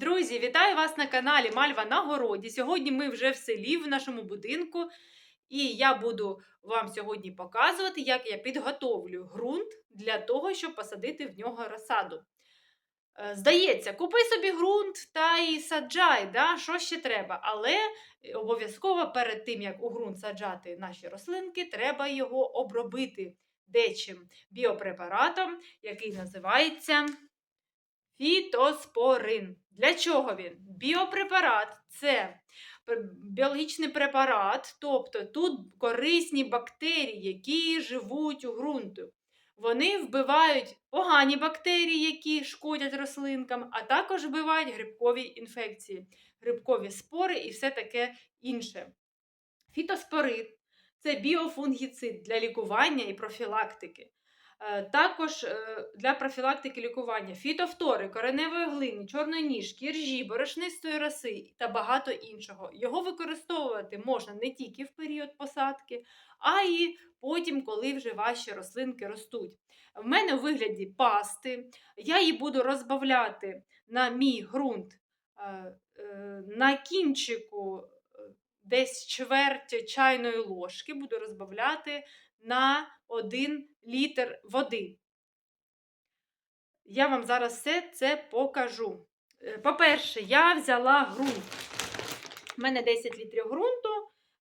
Друзі, вітаю вас на каналі Мальва на городі. Сьогодні ми вже в селі в нашому будинку, і я буду вам сьогодні показувати, як я підготовлю ґрунт для того, щоб посадити в нього розсаду. Е, Здається, купи собі ґрунт та й саджай, да? що ще треба. Але обов'язково перед тим, як у ґрунт саджати наші рослинки, треба його обробити дечим біопрепаратом, який називається Фітоспорин. Для чого він? Біопрепарат це біологічний препарат, тобто тут корисні бактерії, які живуть у ґрунту. Вони вбивають погані бактерії, які шкодять рослинкам, а також вбивають грибкові інфекції, грибкові спори і все таке інше. Фітоспорин це біофунгіцид для лікування і профілактики. Е, Також е, для профілактики лікування фітофтори, кореневої глини, чорної ніжки, ржі, борошнистої роси та багато іншого. Його використовувати можна не тільки в період посадки, а й потім, коли вже ваші рослинки ростуть. В мене у вигляді пасти. Я її буду розбавляти на мій ґрунт е, на кінчику десь чверть чайної ложки, буду розбавляти на 1 літр води. Я вам зараз все це покажу. Е, По-перше, я взяла ґрунт. У мене 10 літрів ґрунту.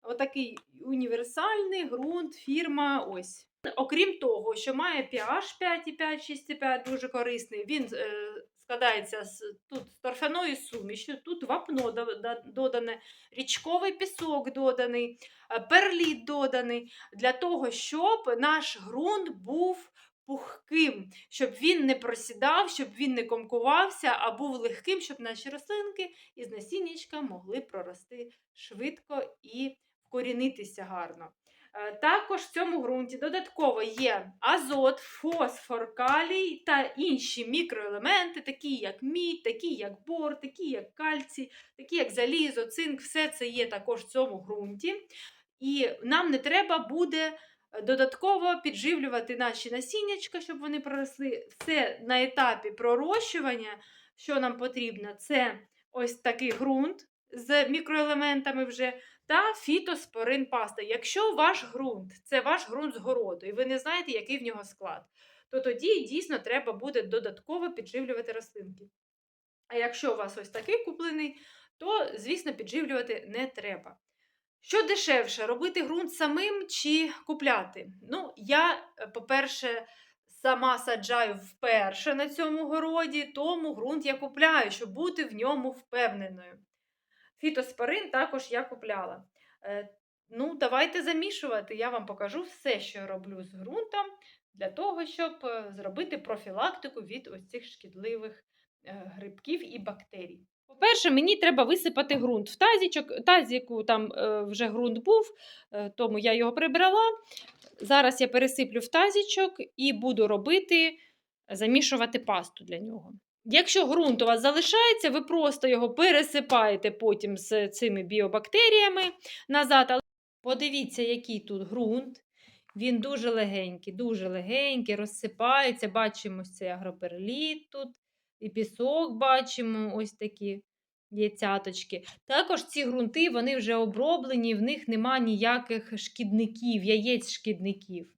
Отакий універсальний ґрунт, фірма ось. Окрім того, що має pH 5,5, 6,5, дуже корисний. Він е, складається з тут з торфяної суміші, тут вапно до- до- додане, річковий пісок доданий, е, перліт доданий для того, щоб наш ґрунт був пухким, щоб він не просідав, щоб він не комкувався, а був легким, щоб наші рослинки із насіннячка могли прорости швидко і вкорінитися гарно. Е, Також в цьому ґрунті додатково є азот, фосфор, калій та інші мікроелементи, такі як мідь, такі як бор, такі як кальцій, такі як залізо, цинк, все це є також в цьому ґрунті. І нам не треба буде додатково підживлювати наші насіннячка, щоб вони проросли. Все на етапі пророщування, що нам потрібно, це ось такий ґрунт з мікроелементами вже та фітоспорин паста. Якщо ваш ґрунт це ваш ґрунт з городу, і ви не знаєте, який в нього склад, то тоді дійсно треба буде додатково підживлювати рослинки. А якщо у вас ось такий куплений, то, звісно, підживлювати не треба. Що дешевше, робити ґрунт самим чи купляти? Ну, я, е, по-перше, сама саджаю вперше на цьому городі, тому ґрунт я купляю, щоб бути в ньому впевненою. Фітоспорин також я купляла. Е, Ну, давайте замішувати. Я вам покажу все, що я роблю з ґрунтом, для того, щоб е, зробити профілактику від ось цих шкідливих е, грибків і бактерій. По-перше, мені треба висипати ґрунт в тазічок. Тазіку там вже ґрунт був, тому я його прибрала. Зараз я пересиплю в тазічок і буду робити, замішувати пасту для нього. Якщо ґрунт у вас залишається, ви просто його пересипаєте потім з цими біобактеріями назад. Але подивіться, який тут ґрунт. Він дуже легенький, дуже легенький, розсипається. Бачимо цей агроперліт тут, і пісок бачимо, ось такі є цяточки. Також ці ґрунти вони вже оброблені, в них нема ніяких шкідників, яєць шкідників.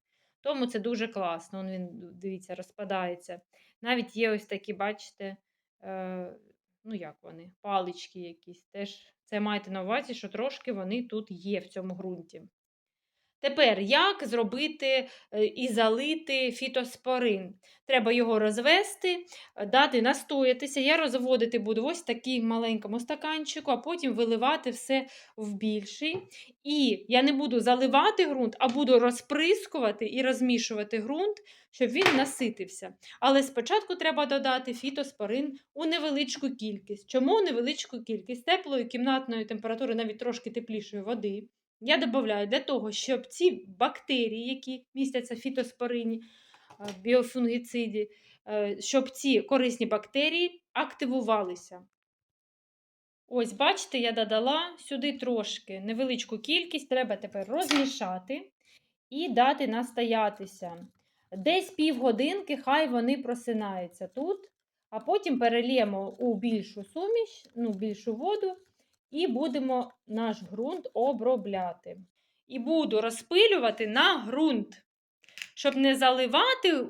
Тому це дуже класно. Він, дивіться, розпадається. Навіть є ось такі, бачите, е, ну як вони, палички якісь. Теж це майте на увазі, що трошки вони тут є в цьому ґрунті. Тепер, як зробити е, і залити фітоспорин? Треба його розвести, е, дати настоятися. Я розводити буду ось в такій маленькому стаканчику, а потім виливати все в більший. І я не буду заливати ґрунт, а буду розприскувати і розмішувати ґрунт, щоб він наситився. Але спочатку треба додати фітоспорин у невеличку кількість. Чому у невеличку кількість? Теплої кімнатної температури, навіть трошки теплішої води. Я додаю для того, щоб ці бактерії, які містяться в фітоспорині, е, біофунгіциді, е, щоб ці корисні бактерії активувалися. Ось, бачите, я додала сюди трошки невеличку кількість, треба тепер розмішати і дати настоятися. Десь півгодинки, хай вони просинаються тут, а потім перельємо у більшу суміш, ну, більшу воду, і будемо наш ґрунт обробляти. І буду розпилювати на ґрунт, щоб не заливати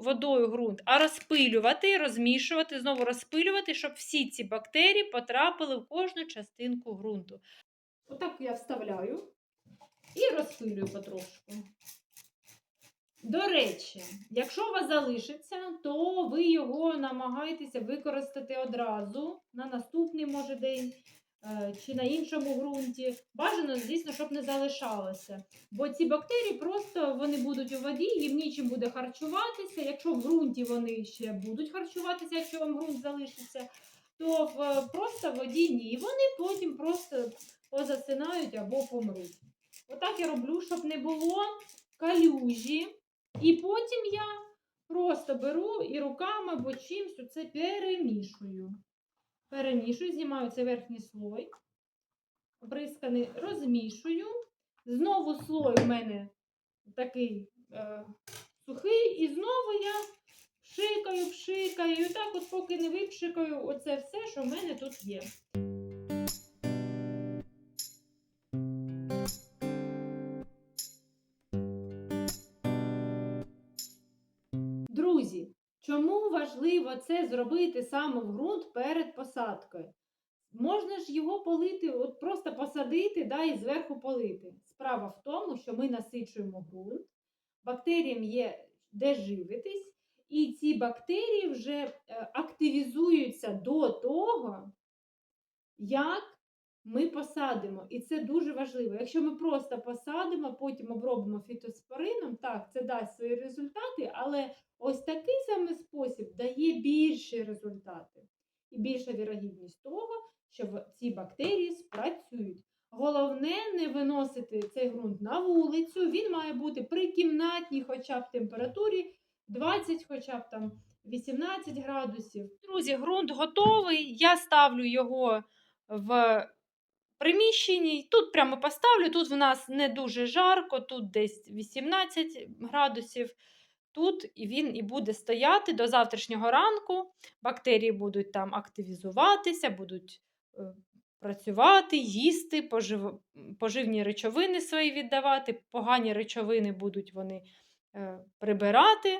водою ґрунт, а розпилювати, розмішувати, знову розпилювати, щоб всі ці бактерії потрапили в кожну частинку ґрунту. Отак я вставляю і розпилюю потрошку. До речі, якщо у вас залишиться, то ви його намагаєтеся використати одразу на наступний може день чи на іншому ґрунті. Бажано, звісно, щоб не залишалося. Бо ці бактерії просто вони будуть у воді, їм нічим буде харчуватися. Якщо в ґрунті вони ще будуть харчуватися, якщо вам ґрунт залишиться, то в е, просто воді ні. Вони потім просто позасинають або помруть. Отак я роблю, щоб не було калюжі. І потім я просто беру і руками або чимось це перемішую. Перемішую, знімаю цей верхній слой, оприсканий, розмішую. Знову слой у мене такий е, сухий, і знову я пшикаю, пшикаю. І так, от поки не випшикаю оце все, що в мене тут є. Друзі, чому важливо це зробити саме в ґрунт перед посадкою? Можна ж його полити, от просто посадити да, і зверху полити. Справа в тому, що ми насичуємо ґрунт, бактеріям є де живитись, і ці бактерії вже е, активізуються до того, як ми посадимо. І це дуже важливо. Якщо ми просто посадимо, потім обробимо фітоспорином, так, це дасть свої результати, але ось такий саме спосіб дає більші результати і більша вірогідність того, що ці бактерії спрацюють. Головне не виносити цей ґрунт на вулицю. Він має бути при кімнатній хоча б температурі 20, хоча б там 18 градусів. Друзі, ґрунт готовий. Я ставлю його в приміщенні. Тут прямо поставлю. Тут в нас не дуже жарко, тут десь 18 градусів. Тут він і буде стояти до завтрашнього ранку. Бактерії будуть там активізуватися, будуть е, працювати, їсти, пожив... поживні речовини свої віддавати, погані речовини будуть вони е, прибирати.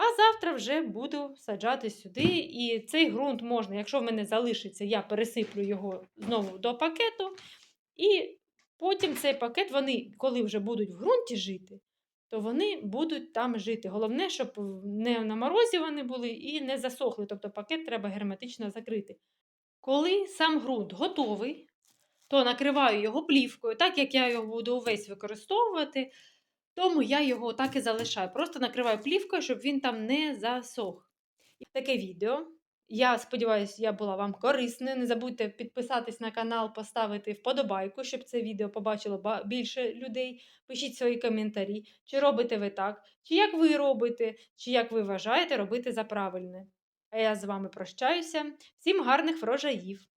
А завтра вже буду саджати сюди. І цей ґрунт можна, якщо в мене залишиться, я пересиплю його знову до пакету. І потім цей пакет, вони, коли вже будуть в ґрунті жити, то вони будуть там жити. Головне, щоб не на морозі вони були і не засохли. Тобто пакет треба герметично закрити. Коли сам ґрунт готовий, то накриваю його плівкою, так як я його буду увесь використовувати, тому я його так і залишаю. Просто накриваю плівкою, щоб він там не засох. Таке відео. Я сподіваюся, я була вам корисною. Не забудьте підписатись на канал, поставити вподобайку, щоб це відео побачило більше людей. Пишіть свої коментарі, чи робите ви так, чи як ви робите, чи як ви вважаєте робити за правильне. А я з вами прощаюся. Всім гарних врожаїв!